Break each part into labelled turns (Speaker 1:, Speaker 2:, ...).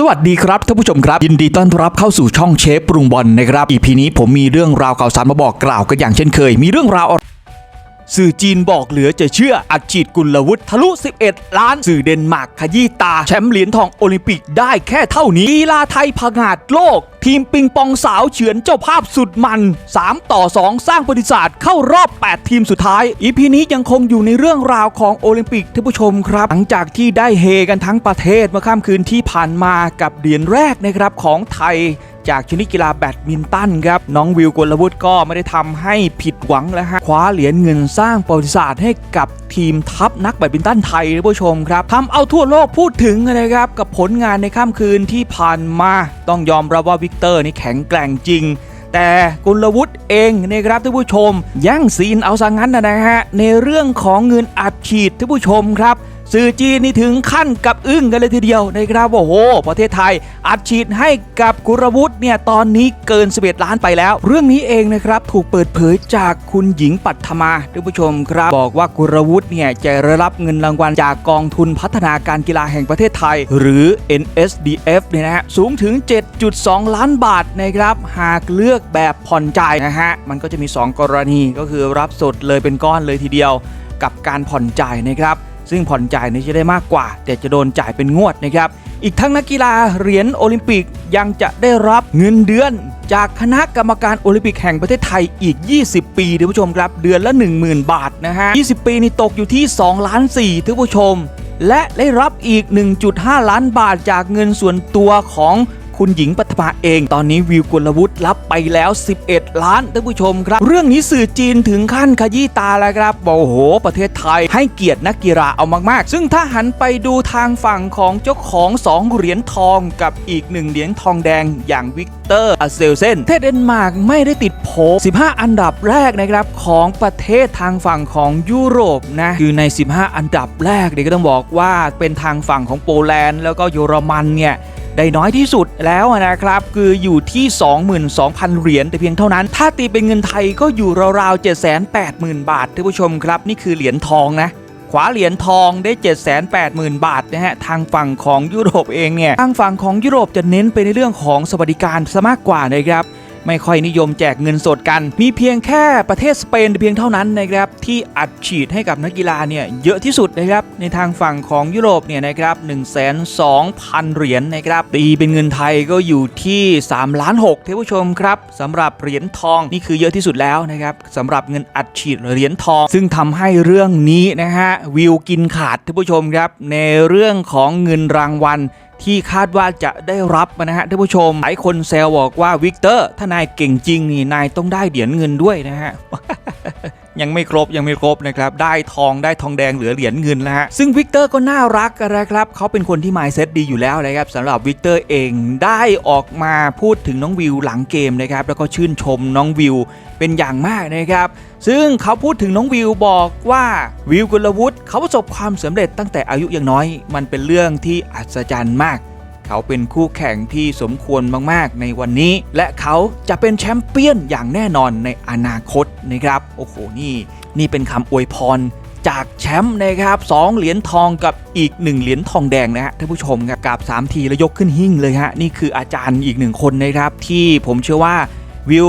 Speaker 1: สวัสดีครับท่านผู้ชมครับ ยินดีต้อนรับเข้าสู่ช่องเชฟปรุงบอลนะครับอีพีนี้ผมมีเรื่องราวข่าวสารมาบอกกล่าวกันอย่างเช่นเคย มีเรื่องราวอะไร สื่อจีนบอกเหลือจะเชื่ออัดฉีดกุลวุฒิทะลุ 11 ล้าน สื่อเดนมาร์กขยี้ตา แชมป์เหรียญทองโอลิมปิกได้แค่เท่านี้กีฬาไทยผงาดโลก ทีมปิงปองสาวเฉือนเจ้าภาพสุดมัน 3 ต่อ 2 สร้างประวัติศาสตร์เข้ารอบ 8 ทีมสุดท้าย อีพีนี้ยังคงอยู่ในเรื่องราวของโอลิมปิกท่านผู้ชมครับ หลังจากที่ได้เฮกันทั้งประเทศเมื่อค่ำคืนที่ผ่านมากับเหรียญแรกนะครับของไทย จากชนิดกีฬาแบดมินตันครับ น้องวิวกลวุฒิก็ไม่ได้ทำให้ผิดหวังแล้วฮะคว้าเหรียญเงินสร้างประวัติศาสตร์ให้กับทีมทัพนักแบดมินตันไทยท่านผู้ชมครับทำเอาทั่วโลกพูดถึงนะครับกับผลงานในค่ำคืนที่ผ่านมา ต้องยอมรับว่าวิกเตอร์นี่แข็งแกร่งจริงแต่กุลวุฒิเองนะครับท่านผู้ชมแย่งซีนเอาซะงั้นนะฮะในเรื่องของเงินอัดฉีดท่านผู้ชมครับ สื่อจีนนี่ถึงขั้นกับอึ้งกันเลยทีเดียวนะครับโอ้โห ประเทศไทยอัดฉีดให้กับกุลวุฒิเนี่ยตอนนี้เกิน 11 ล้านไปแล้ว เรื่องนี้เองนะครับถูกเปิดเผยจากคุณหญิงปัทมาท่านผู้ชมครับ บอกว่ากุลวุฒิเนี่ยจะได้รับเงินรางวัลจากกองทุนพัฒนาการกีฬาแห่งประเทศไทย หรือ NSDF เนี่ยนะฮะสูงถึง 7.2 ล้านบาทนะครับหากเลือกแบบผ่อนจ่ายนะฮะมันก็จะมี 2 กรณีก็คือรับสดเลยเป็นก้อนเลยทีเดียว กับการผ่อนจ่ายนะครับ ซึ่งผ่อนจ่ายนี่จะได้มากกว่า แต่จะโดนจ่ายเป็นงวดนะครับ อีกทั้งนักกีฬาเหรียญโอลิมปิกยังจะได้รับเงินเดือน จากคณะกรรมการโอลิมปิกแห่งประเทศไทยอีก 20 ปีท่านผู้ชมครับ เดือนละ 10,000 บาทนะฮะ 20 ปีนี่ตกอยู่ที่2ล้าน4ท่านผู้ชม และได้รับอีก 1.5 ล้านบาทจากเงินส่วนตัวของ คุณหญิงปัทมาเอง ตอนนี้วิวกุลวุฒิรับไปแล้ว 11 ล้านท่านผู้ชมครับ เรื่องนี้สื่อจีนถึงขั้นขยี้ตาแล้วครับบอกโอ้โห ประเทศไทยให้เกียรตินักกีฬาเอามากๆ ซึ่งถ้าหันไปดูทางฝั่งของเจ้าของ 2 เหรียญทองกับอีก 1 เหรียญทองแดงอย่างวิกเตอร์อาเซลเซนเทศเดนมาร์กไม่ได้ติดโผ15 อันดับแรกนะครับของประเทศทางฝั่งของยุโรปนะคือใน 15 อันดับแรกเนี่ยวก็ต้องบอกว่าเป็นทางฝั่งของโปแลนด์แล้วก็เยอรมันเนี่ย ได้น้อยที่สุดแล้วนะครับ คืออยู่ที่ 22,000 เหรียญแต่เพียงเท่านั้น ถ้าตีเป็นเงินไทยก็อยู่ราวๆ 780,000 บาทท่านผู้ชมครับ นี่คือเหรียญทองนะขวาเหรียญทองได้ 780,000 บาทนะฮะ ทางฝั่งของยุโรปเองเนี่ย ทางฝั่งของยุโรปจะเน้นไปในเรื่องของสวัสดิการซะมากกว่านะครับ ไม่ค่อยนิยมแจกเงินสดกัน มีเพียงแค่ประเทศสเปนเพียงเท่านั้นนะครับที่อัดฉีดให้กับนักกีฬาเนี่ยเยอะที่สุดนะครับในทางฝั่งของยุโรปเนี่ยนะครับ1 2 0 0 0 เหรียญนะครับตีเป็นเงินไทยก็อยู่ที่3ล้าน6ท่านผู้ชมครับสำหรับเหรียญทองนี่คือเยอะที่สุดแล้วนะครับสำหรับเงินอัดฉีดเหรียญทอง ซึ่งทำให้เรื่องนี้นะฮะวิวกินขาดท่านผู้ชมครับในเรื่องของเงินรางวัล ที่คาดว่าจะได้รับนะฮะท่านผู้ชมหลายคนแซวบอกว่าวิกเตอร์ถ้านายเก่งจริงนี่นายต้องได้เหรียญเงินด้วยนะฮะ ยังไม่ครบยังไม่ครบนะครับได้ทองได้ทองแดงเหลือเหรียญเงินแล้วฮะซึ่งวิกเตอร์ก็น่ารักนะครับเขาเป็นคนที่มายเซ็ตดีอยู่แล้วนะครับสำหรับวิกเตอร์เองได้ออกมาพูดถึงน้องวิวหลังเกมนะครับแล้วก็ชื่นชมน้องวิวเป็นอย่างมากนะครับซึ่งเขาพูดถึงน้องวิวบอกว่าวิวกุลวุฒิเขาประสบความสำเร็จตั้งแต่อายุยังน้อย มันเป็นเรื่องที่อัศจรรย์มาก เขาเป็นคู่แข่งที่สมควรมากๆ ในวันนี้ และเขาจะเป็นแชมป์เปี้ยนอย่างแน่นอนในอนาคตนะครับ โอ้โหนี่ นี่เป็นคำอวยพรจากแชมป์นะครับสองเหรียญทองกับอีก 1 เหรียญทองแดงนะฮะท่านผู้ชมครับกราบ3 ทีแล้วยกขึ้นหิ้งเลยฮะนี่คืออาจารย์อีกหนึ่งคนนะครับที่ผมเชื่อว่าวิว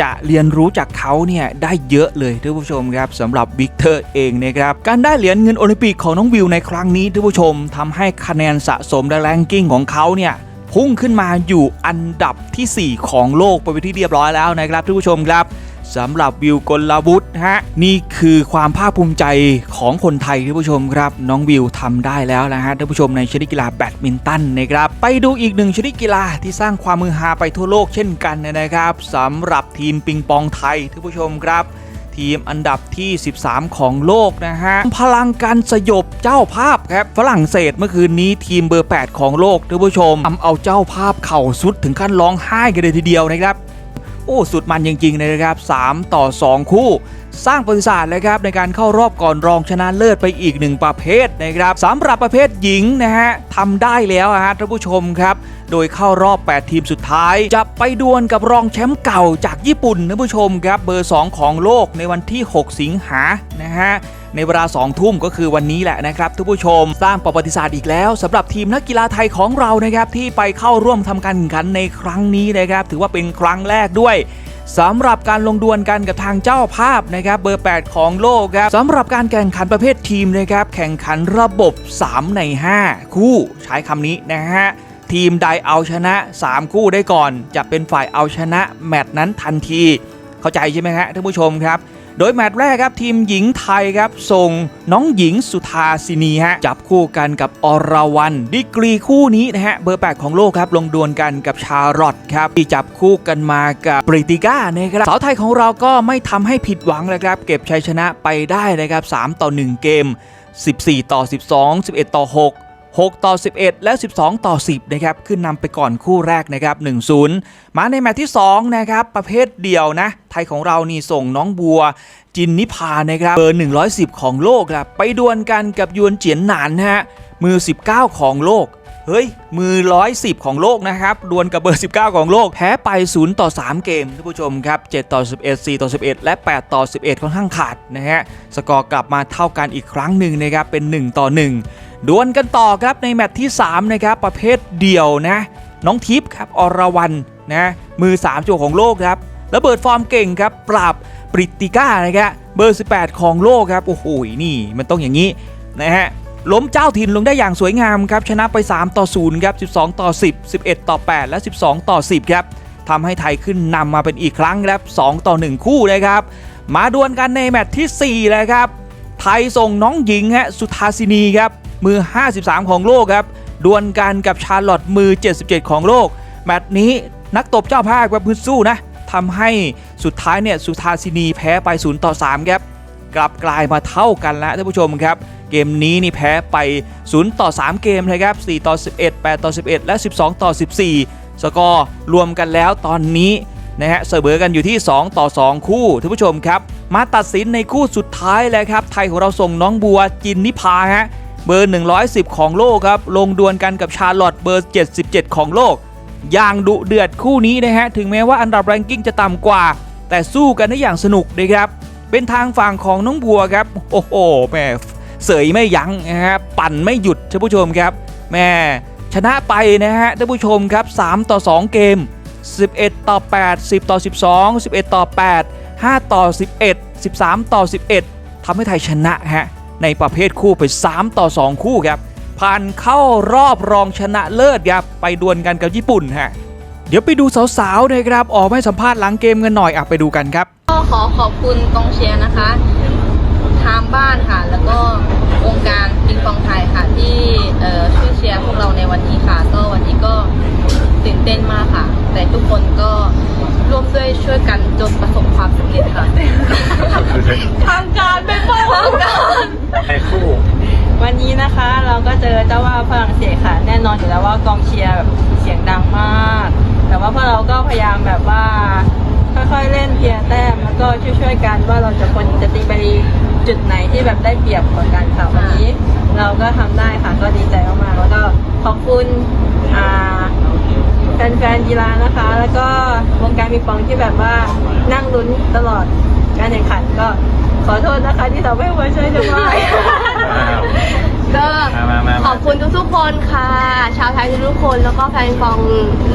Speaker 1: จะเรียนรู้จากเขาเนี่ยได้เยอะเลยท่านผู้ชมครับสำหรับวิกเตอร์เองนะครับการได้เหรียญเงินโอลิมปิกของน้องวิวในครั้งนี้ท่านผู้ชมทำให้คะแนนสะสมและแรงกิ้งของเขาเนี่ยพุ่งขึ้นมาอยู่อันดับทีสี่4 ของโลกไปเป็นที่เรียบร้อยแล้วนะครับท่านผู้ชมครับ สำหรับวิวกลวุฒิฮะนี่คือความภาคภูมิใจของคนไทยท่านผู้ชมครับ น้องวิวทำได้แล้วนะฮะท่านผู้ชมในชนิดกีฬาแบดมินตันนะครับไปดูอีกหนึ่งชนิดกีฬาที่สร้างความมือฮาไปทั่วโลกเช่นกันนะครับสำหรับทีมปิงปองไทยท่านผู้ชมครับทีมอันดับที่ 13 ของโลกนะฮะ พลังการสยบเจ้าภาพครับฝรั่งเศสเมื่อคืนนี้ทีมเบอร์ 8 ของโลกท่านผู้ชมทำเอาเจ้าภาพเข่าสุดถึงขั้นร้องไห้กันเลยทีเดียวนะครับ โอ้สุดมันจริงๆนะครับ 3 ต่อ 2 คู่ สร้างประวัติศาสตร์เลยครับในการเข้ารอบก่อนรองชนะเลิศไปอีกหนึ่งประเภทนะครับสำหรับประเภทหญิงนะฮะทำได้แล้วฮะท่านผู้ชมครับ โดยเข้ารอบ 8 ทีมสุดท้าย จะไปดวลกับรองแชมป์เก่าจากญี่ปุ่นท่านผู้ชมครับเบอร์ 2 ของโลกในวันที่ 6 สิงหานะฮะ ในเวลา2ทุ่มก็คือวันนี้แหละนะครับทุกผู้ชมสร้างประวัติศาสตร์อีกแล้วสำหรับทีมนักกีฬาไทยของเรานะครับที่ไปเข้าร่วมทำการแข่งขันในครั้งนี้นะครับถือว่าเป็นครั้งแรกด้วยสำหรับการลงดวลกันกับทางเจ้าภาพนะครับเบอร์ 8 ของโลกครับสำหรับการแข่งขันประเภททีมนะครับแข่งขันระบบ 3 ใน 5 คู่ใช้คำนี้นะฮะทีมใดเอาชนะ 3 คู่ได้ก่อน จะเป็นฝ่ายเอาชนะแมตช์นั้นทันที เข้าใจใช่ไหมฮะท่านผู้ชมครับ โดยแมตช์แรกครับทีมหญิงไทยครับส่งน้องหญิงสุธาสินีฮะจับคู่กันกับอรวรรณดีกรีคู่นี้นะฮะเบอร์8ของโลกครับลงดวลกันกับชาร์ลอตครับที่จับคู่กันมากับบริติก้านะครับสาวไทยของเราก็ไม่ทำให้ผิดหวังเลยครับเก็บชัยชนะไปได้นะครับ3ต่อ 1 เกม 14 ต่อ 12 11 ต่อ 6 6 ต่อ 11 และ 12 ต่อ 10 นะครับขึ้นนำไปก่อนคู่แรกนะครับ 1-0 มาในแมตช์ที่ 2 นะครับ ประเภทเดียวนะ ไทยของเรานี่ส่งน้องบัวจินนิพานะครับเบอร์ 110 ของโลกครับไปดวลกันกับยวนเจียนหนานนะฮะมือ 19 ของโลกเฮ้ย มือ 110 ของโลกนะครับ ดวลกับเบอร์ 19 ของโลก แพ้ไป 0 ต่อ 3 เกมท่านผู้ชมครับ 7 ต่อ 11 4 ต่อ 11 และ 8 ต่อ 11 ค่อนข้างขาดนะฮะ สกอร์กลับมาเท่ากันอีกครั้งหนึ่งนะครับ เป็น 1 ต่อ 1ดวลกันต่อครับในแมตช์ที่ 3 นะครับ ประเภทเดี่ยวนะ น้องทิพย์ครับอรวรรณนะมือ 3 จั่วของโลกครับแล้วเบิดฟอร์มเก่งครับ ปราบปริตติก้านะครับเบอร์ 18 ของโลกครับ โอ้โหนี่มันต้องอย่างนี้นะฮะล้มเจ้าถิ่นลงได้อย่างสวยงามครับ ชนะไป 3 ต่อ 0 ครับ 12 ต่อ 10 11 ต่อ 8 และ 12 ต่อ 10 ครับทำให้ไทยขึ้นนำมาเป็นอีกครั้งครับ 2 ต่อ 1 คู่นะครับ มาดวลกันในแมตช์ที่4เลยครับ ไทยส่งน้องหญิงฮะสุธาสินีครับ มือ 53 ของโลกครับดวลกันกับชาร์ลอตมือ 77 ของโลก แมตช์นี้นักตบเจ้าภาพแบบพื้นสู้นะทำให้สุดท้ายเนี่ยสุธาสินีแพ้ไป 0 ต่อ 3 ครับ กลับกลายมาเท่ากันแล้วท่านผู้ชมครับ เกมนี้นี่แพ้ไป 0 ต่อ 3 เกมเลยครับ 4 ต่อ 11 8 ต่อ 11 และ 12 ต่อ 14 สกอร์รวมกันแล้วตอนนี้นะฮะเสมอกันอยู่ที่ 2 ต่อ 2 คู่ท่านผู้ชมครับ มาตัดสินในคู่สุดท้ายเลยครับ ไทยของเราส่งน้องบัวจินนิพาฮะ เบอร์ 110 ของโลกครับ ลงดวลกันกับชาร์ลอตเบอร์ 77 ของโลก อย่างดุเดือดคู่นี้นะฮะ ถึงแม้ว่าอันดับแรงกิ้งจะต่ำกว่า แต่สู้กันได้อย่างสนุกนะครับ เป็นทางฝั่งของน้องบัวครับ โอ้โหแม่เสยไม่ยั้งนะฮะปั่นไม่หยุดท่านผู้ชมครับแม่ชนะไปนะฮะท่านผู้ชมครับ 3 ต่อ 2 เกม 11 ต่อ 8 10 ต่อ 12 11 ต่อ 8 5 ต่อ 11 13 ต่อ 11ทำให้ไทยชนะฮะ ในประเภทคู่ไป 3 ต่อ 2 คู่ครับผ่านเข้ารอบรองชนะเลิศครับไปดวลกันกับญี่ปุ่นฮะเดี๋ยวไปดูสาวๆนะครับออกมาให้สัมภาษณ์หลังเกมกันหน่อยอะไปดูกันครับ
Speaker 2: ก็ขอขอบคุณกองเชียร์นะคะทางบ้านค่ะ แล้วก็องค์การปิงปองไทยค่ะที่เอ่อช่วยเชียร์พวกเราในวันนี้ค่ะ ก็วันนี้ก็ตื่นเต้นมากค่ะ แต่ทุกคนก็ร่วมด้วยช่วยกันจนประสบความสำเร็จค่ะทางการเป็นเป้าทางการ
Speaker 3: ไคู่
Speaker 4: วันนี้นะคะเราก็เจอเจ้าว่าฝรั่งเศสค่ะ แน่นอนอยู่แล้วว่ากองเชียร์แบบเสียงดังมาก แต่ว่าพวกเราก็พยายามแบบว่าค่อยๆเล่นเพียร์แต้มแล้วก็ช่วยๆกันว่าเราจะควรจะตีไปจุดไหนที่แบบได้เปรียบกว่ากันค่ะวันนี้ เราก็ทำได้ค่ะก็ดีใจมากๆแล้วก็ขอบคุณอ่าแฟนๆกีฬานะคะ แล้วก็วงการมีปองที่แบบว่านั่งลุ้นตลอดการแข่งขันก็ ขอโทษนะคะที่เราไม่ไว้ช่วยจะไม่
Speaker 2: ก็
Speaker 3: มามามา
Speaker 2: ขอบคุณทุกๆคนค่ะ ชาวไทยทุกๆคนแล้วก็แฟนฟอง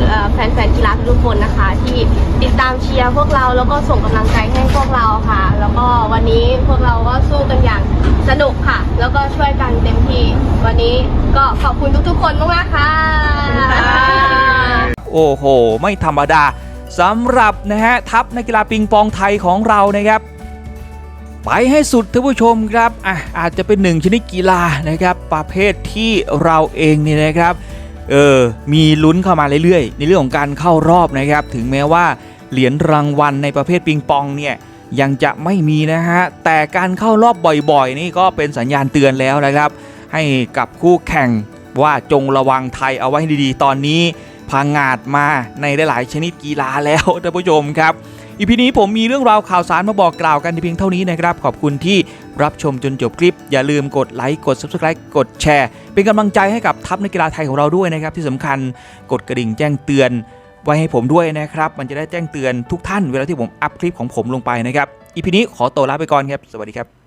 Speaker 2: เอ่อแฟนๆกีฬาทุกๆคนนะคะ ที่ติดตามเชียร์พวกเราแล้วก็ส่งกำลังใจให้พวกเราค่ะ แล้วก็วันนี้พวกเราก็สู้กันอย่างสนุกค่ะ แล้วก็ช่วยกันเต็มที่วันนี้ก็ขอบคุณทุกๆ คนมากๆค่ะ
Speaker 1: โอ้โห ไม่ธรรมดาสำหรับนะฮะทัพนักกีฬาปิงปองไทยของเรานะครับ ไปให้สุดท่านผู้ชมครับอะอาจจะเป็นหนึ่งชนิดกีฬานะครับ ประเภทที่เราเองเนี่ยนะครับเออมีลุ้นเข้ามาเรื่อยๆ ในเรื่องของการเข้ารอบนะครับ ถึงแม้ว่าเหรียญรางวัลในประเภทปิงปองเนี่ยยังจะไม่มีนะฮะ แต่การเข้ารอบบ่อยๆ นี่ก็เป็นสัญญาณเตือนแล้วนะครับ ให้กับคู่แข่งว่าจงระวังไทยเอาไว้ดีๆ ตอนนี้พังงาดมาในหลายๆชนิดกีฬาแล้วท่านผู้ชมครับ อีพีนี้ผมมีเรื่องราวข่าวสารมาบอกกล่าวกันเพียงเท่านี้นะครับ ขอบคุณที่รับชมจนจบคลิป อย่าลืมกดไลค์กด Subscribe กดแชร์ เป็นกำลังใจให้กับทัพนักกีฬาไทยของเราด้วยนะครับ ที่สำคัญกดกระดิ่งแจ้งเตือน ไว้ให้ผมด้วยนะครับ มันจะได้แจ้งเตือนทุกท่านเวลาที่ผมอัพคลิปของผมลงไปนะครับอีพีนี้ขอตัวลาไปก่อนครับสวัสดีครับ